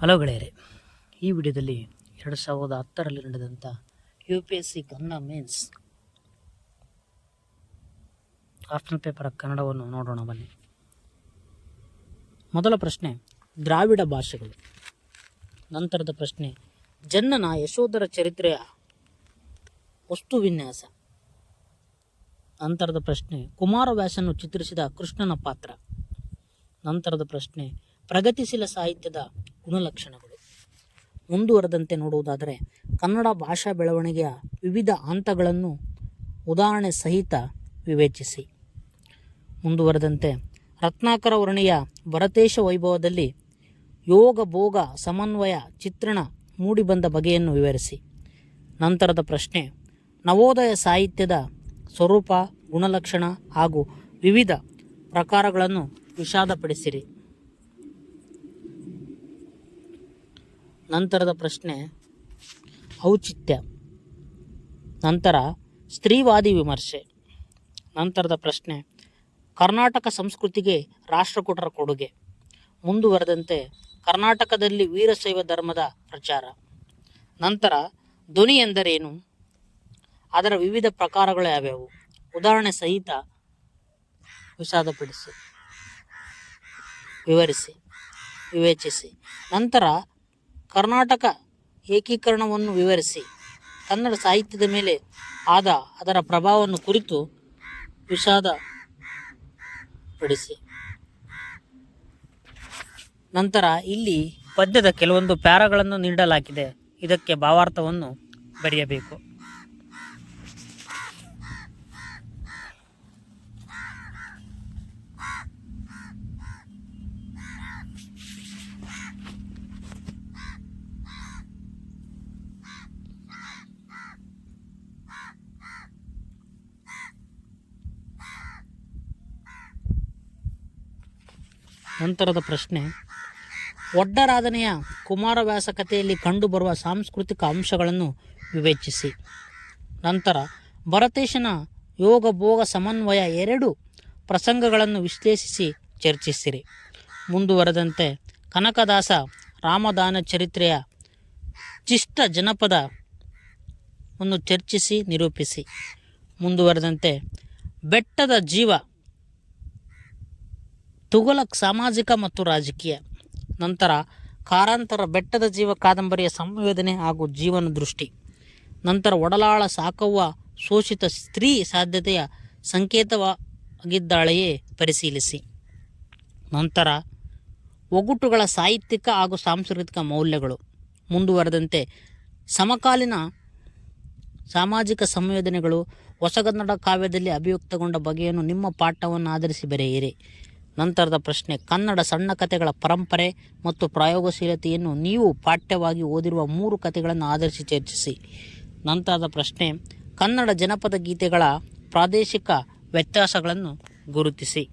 Hello ಗೆಳೆಯರೆ, ಈ ವಿಡಿಯೋದಲ್ಲಿ ಎರಡು ಸಾವಿರದ ಹತ್ತರಲ್ಲಿ ನಡೆದಂಥ U P S C Kannada means optional paper ಕನ್ನಡವನ್ನು ನೋಡೋಣ ಬನ್ನಿ. ಮೊದಲ ಪ್ರಶ್ನೆ, ದ್ರಾವಿಡ ಭಾಷೆಗಳು. ನಂತರದ ಪ್ರಶ್ನೆ, ಜನ್ನನ ಯಶೋಧರ ಚರಿತ್ರೆಯ ವಸ್ತು ವಿನ್ಯಾಸ ನಂತರದ ಪ್ರಶ್ನೆ, ಕುಮಾರವ್ಯಾಸನ್ನು ಚಿತ್ರಿಸಿದ ಕೃಷ್ಣನ ಪಾತ್ರ. ನಂತರದ ಪ್ರಶ್ನೆ, ಪ್ರಗತಿಶೀಲ ಸಾಹಿತ್ಯದ ಗುಣಲಕ್ಷಣಗಳು. ಮುಂದುವರೆದಂತೆ ನೋಡುವುದಾದರೆ, ಕನ್ನಡ ಭಾಷಾ ಬೆಳವಣಿಗೆಯ ವಿವಿಧ ಹಂತಗಳನ್ನು ಉದಾಹರಣೆ ಸಹಿತ ವಿವೇಚಿಸಿ. ಮುಂದುವರೆದಂತೆ, ರತ್ನಾಕರ ವರ್ಣಿಯ ಭರತೇಶ ವೈಭವದಲ್ಲಿ ಯೋಗ ಭೋಗ ಸಮನ್ವಯ ಚಿತ್ರಣ ಮೂಡಿಬಂದ ಬಗೆಯನ್ನು ವಿವರಿಸಿ. ನಂತರದ ಪ್ರಶ್ನೆ, ನವೋದಯ ಸಾಹಿತ್ಯದ ಸ್ವರೂಪ, ಗುಣಲಕ್ಷಣ ಹಾಗೂ ವಿವಿಧ ಪ್ರಕಾರಗಳನ್ನು ವಿಷಾದಪಡಿಸಿರಿ. ನಂತರದ ಪ್ರಶ್ನೆ, ಔಚಿತ್ಯ. ನಂತರ ಸ್ತ್ರೀವಾದಿ ವಿಮರ್ಶೆ. ನಂತರದ ಪ್ರಶ್ನೆ, ಕರ್ನಾಟಕ ಸಂಸ್ಕೃತಿಗೆ ರಾಷ್ಟ್ರಕೂಟರ ಕೊಡುಗೆ. ಮುಂದುವರೆದಂತೆ, ಕರ್ನಾಟಕದಲ್ಲಿ ವೀರಶೈವ ಧರ್ಮದ ಪ್ರಚಾರ. ನಂತರ, ಧ್ವನಿ ಎಂದರೇನು? ಅದರ ವಿವಿಧ ಪ್ರಕಾರಗಳು ಯಾವ್ಯಾವು? ಉದಾಹರಣೆ ಸಹಿತ ವಿಷಾದಪಡಿಸಿ, ವಿವರಿಸಿ, ವಿವೇಚಿಸಿ. ನಂತರ ಕರ್ನಾಟಕ ಏಕೀಕರಣವನ್ನು ವಿವರಿಸಿ. ಕನ್ನಡ ಸಾಹಿತ್ಯದ ಮೇಲೆ ಆದ ಅದರ ಪ್ರಭಾವವನ್ನು ಕುರಿತು ವಿಷಾದ ಪಡಿಸಿ ನಂತರ ಇಲ್ಲಿ ಪದ್ಯದ ಕೆಲವೊಂದು ಪ್ಯಾರಗಳನ್ನು ನೀಡಲಾಗಿದೆ. ಇದಕ್ಕೆ ಭಾವಾರ್ಥವನ್ನು ಬರೆಯಬೇಕು. ನಂತರದ ಪ್ರಶ್ನೆ, ಒಡ್ಡರಾಧನೆಯ ಕುಮಾರವ್ಯಾಸ ಕಥೆಯಲ್ಲಿ ಕಂಡುಬರುವ ಸಾಂಸ್ಕೃತಿಕ ಅಂಶಗಳನ್ನು ವಿವೇಚಿಸಿ. ನಂತರ, ಭರತೇಶನ ಯೋಗ ಭೋಗ ಸಮನ್ವಯ ಎರಡು ಪ್ರಸಂಗಗಳನ್ನು ವಿಶ್ಲೇಷಿಸಿ ಚರ್ಚಿಸಿರಿ. ಮುಂದುವರೆದಂತೆ, ಕನಕದಾಸ ರಾಮದಾನ ಚರಿತ್ರೆಯ ಚಿಷ್ಟ ಜನಪದವನ್ನು ಚರ್ಚಿಸಿ ನಿರೂಪಿಸಿ. ಮುಂದುವರೆದಂತೆ, ಬೆಟ್ಟದ ಜೀವ ತುಘಲಕ್ ಸಾಮಾಜಿಕ ಮತ್ತು ರಾಜಕೀಯ. ನಂತರ ಕಾರಂತರ ಬೆಟ್ಟದ ಜೀವ ಕಾದಂಬರಿಯ ಸಂವೇದನೆ ಹಾಗೂ ಜೀವನ ದೃಷ್ಟಿ. ನಂತರ ಒಡಲಾಳ ಸಾಕವ್ವ ಶೋಷಿತ ಸ್ತ್ರೀ ಸಾಧ್ಯತೆಯ ಸಂಕೇತವಾಗಿದ್ದಾಳೆಯೇ ಪರಿಶೀಲಿಸಿ. ನಂತರ ಒಗುಟುಗಳ ಸಾಹಿತ್ಯಿಕ ಹಾಗೂ ಸಾಂಸ್ಕೃತಿಕ ಮೌಲ್ಯಗಳು. ಮುಂದುವರೆದಂತೆ ಸಮಕಾಲೀನ ಸಾಮಾಜಿಕ ಸಂವೇದನೆಗಳು ಹೊಸಗನ್ನಡ ಕಾವ್ಯದಲ್ಲಿ ಅಭಿವ್ಯಕ್ತಗೊಂಡ ಬಗೆಯನ್ನು ನಿಮ್ಮ ಪಾಠವನ್ನು ಆಧರಿಸಿ ಬರೆಯಿರಿ. ನಂತರದ ಪ್ರಶ್ನೆ, ಕನ್ನಡ ಸಣ್ಣ ಕಥೆಗಳ ಪರಂಪರೆ ಮತ್ತು ಪ್ರಯೋಗಶೀಲತೆಯನ್ನು ನೀವು ಪಾಠ್ಯವಾಗಿ ಓದಿರುವ ಮೂರು ಕಥೆಗಳನ್ನು ಆಧರಿಸಿ ಚರ್ಚಿಸಿ. ನಂತರದ ಪ್ರಶ್ನೆ, ಕನ್ನಡ ಜನಪದ ಗೀತೆಗಳ ಪ್ರಾದೇಶಿಕ ವ್ಯತ್ಯಾಸಗಳನ್ನು ಗುರುತಿಸಿ.